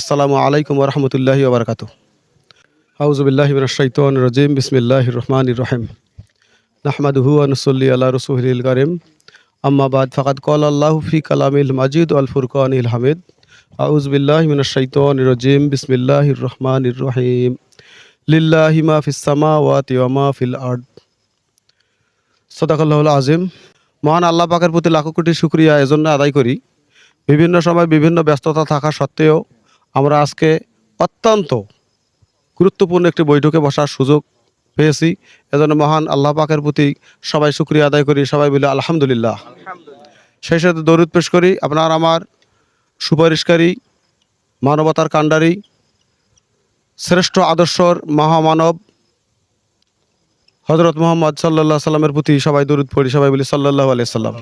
আসসালামু আলাইকুম রহমতুল্লাহি ওবরকাত হাউজুবিল্লাহ শাইতন রজিম। বিসমিল্লাহ রহমান রহিম। নাহমাদহু আনসল্লি আল্লাহ রসুল করিম। আম্মাবাদ ফকাত কল আল্লাহ ফি কালামিল মাজিদ আল ফুরকানিল হামিদ। আউজবিল্লাহ শাইতন রজিম। বিসমিল্লাহ রহমান রহিম। লিল্লাহি মা ফিস সামাওয়াতি ওয়া মা ফিল আরদ। সদাকাল্লাহুল আজিম মহান আল্লাহ পাকের প্রতি লাখো কোটি শুক্রিয়া। এজন্য আদায় করি। বিভিন্ন সময় বিভিন্ন ব্যস্ততা থাকা সত্ত্বেও আমরা আজকে অত্যন্ত গুরুত্বপূর্ণ একটি বৈঠকে বসার সুযোগ পেয়েছি। এজন্য মহান আল্লাহ পাকের প্রতি সবাই শুক্রিয়া আদায় করি, সবাই বলে আলহামদুলিল্লাহ। সেই সাথে দরুদ পেশ করি, আপনার আমার সুপারিশকারী, মানবতার কাণ্ডারি, শ্রেষ্ঠ আদর্শর মহামানব হজরত মোহাম্মদ সাল্লাহ সাল্লামের প্রতি সবাই দরুদ পড়ি, সবাই বলি সাল্লাহ আলিয়া সাল্লাম।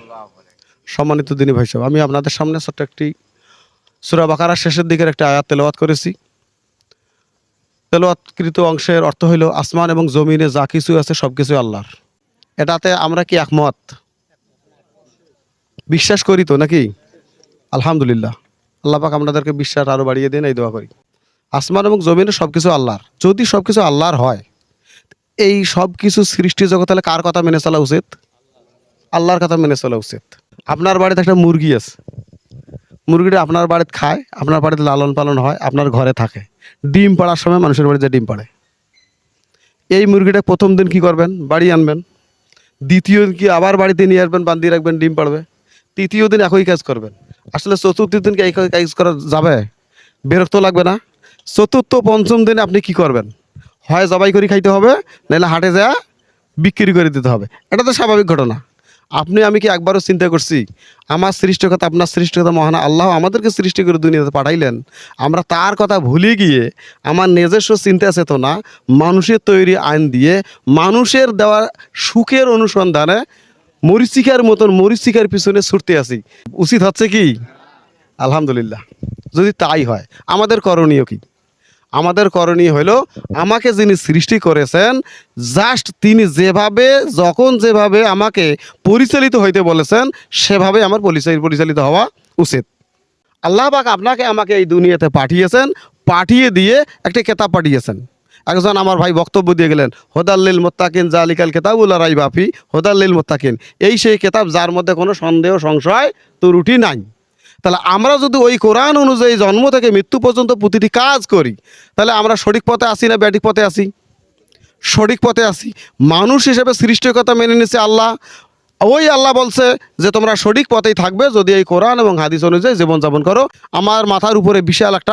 সম্মানিত দিনী ভাই সাহেব, আমি আপনাদের সামনে ছোট্ট একটি সুরা বাকারার শেষের দিকের একটা আয়াত তেলাওয়াত করেছি। তেলাওয়াতকৃত অংশের অর্থ হইল আসমান এবং জমিনে যা কিছু আছে সব কিছু আল্লাহর। এটাতে আমরা কি একমত? বিশ্বাস করি তো নাকি? আলহামদুলিল্লাহ। পাক আপনাদেরকে বিশ্বাস আরও বাড়িয়ে দিন, এই দোয়া করি। আসমান এবং জমিনে সব কিছু আল্লাহর। যদি সব কিছু আল্লাহর হয়, এই সব কিছু সৃষ্টি জগৎ তাহলে কার কথা মেনে চলা উচিত? আল্লাহর কথা মেনে চলা উচিত। আপনার বাড়িতে একটা মুরগি আছে। মুরগিটা আপনার বাড়িতে খায়, আপনার বাড়িতে লালন পালন হয়, আপনার ঘরে থাকে। ডিম পাড়ার সময় মানুষের বাড়িতে ডিম পাড়ে। এই মুরগিটা প্রথম দিন কি করবেন? বাড়ি আনবেন। দ্বিতীয় দিন কি আবার বাড়িতে নিয়ে আসবেন বান্ধিয়ে রাখবেন, ডিম পাড়বে। তৃতীয় দিন একই কাজ করবেন। আসলে চতুর্থ দিন কি একই কাজ করা যাবে? বিরক্ত লাগবে না? চতুর্থ, পঞ্চম দিনে আপনি কি করবেন? হয় জবাই করে খাইতে হবে, নাহলে হাটে যা বিক্রি করে দিতে হবে। এটা তো স্বাভাবিক ঘটনা। আপনি, আমি কি একবারও চিন্তা করছি? আমার সৃষ্টিকতা আপনার সৃষ্টিকতা মহান আল্লাহ আমাদেরকে সৃষ্টি করে দুনিয়াতে পাঠাইলেন। আমরা তার কথা ভুলে গিয়ে আমার নিজস্ব চিন্তা চেতনা মানুষের তৈরি আইন দিয়ে মানুষের দেওয়া সুখের অনুসন্ধানে মরিচিকার মতন মরিচিকার পিছনে ছুটতে আসি উচিত হচ্ছে কি? আলহামদুলিল্লাহ। যদি তাই হয়, আমাদের করণীয় কি? আমাদের করণীয় হলো আমাকে যিনি সৃষ্টি করেছেন জাস্ট তিনি যেভাবে, যখন যেভাবে আমাকে পরিচালিত হইতে বলেছেন, সেভাবে আমার পরিচয় পরিচালিত হওয়া উচিত। আল্লাহ পাক আপনাকে আমাকে এই দুনিয়াতে পাঠিয়েছেন, পাঠিয়ে দিয়ে একটি কেতাব পাঠিয়েছেন। একজন আমার ভাই বক্তব্য দিয়ে গেলেন হোদাল্লিল মোত্তাকিন জা জালিকাল কেতাবুল্লা রাই বাফি হোদাল্লিল মোত্তাকিন। এই সেই কেতাব যার মধ্যে কোনো সন্দেহ, সংশয়, ত্রুটি নাই। তাহলে আমরা যদি ওই কোরআন অনুযায়ী জন্ম থেকে মৃত্যু পর্যন্ত প্রতিটি কাজ করি, তাহলে আমরা সঠিক পথে আসি না ব্যাটিক পথে আসি? সঠিক পথে আসি। মানুষ হিসেবে সৃষ্টিকতা মেনে নিছে আল্লাহ। ওই আল্লাহ বলছে যে, তোমরা সঠিক পথেই থাকবে। যদি এই কোরআন এবং হাদিস অনুযায়ী জীবনযাপন করো, আমার মাথার উপরে বিশাল একটা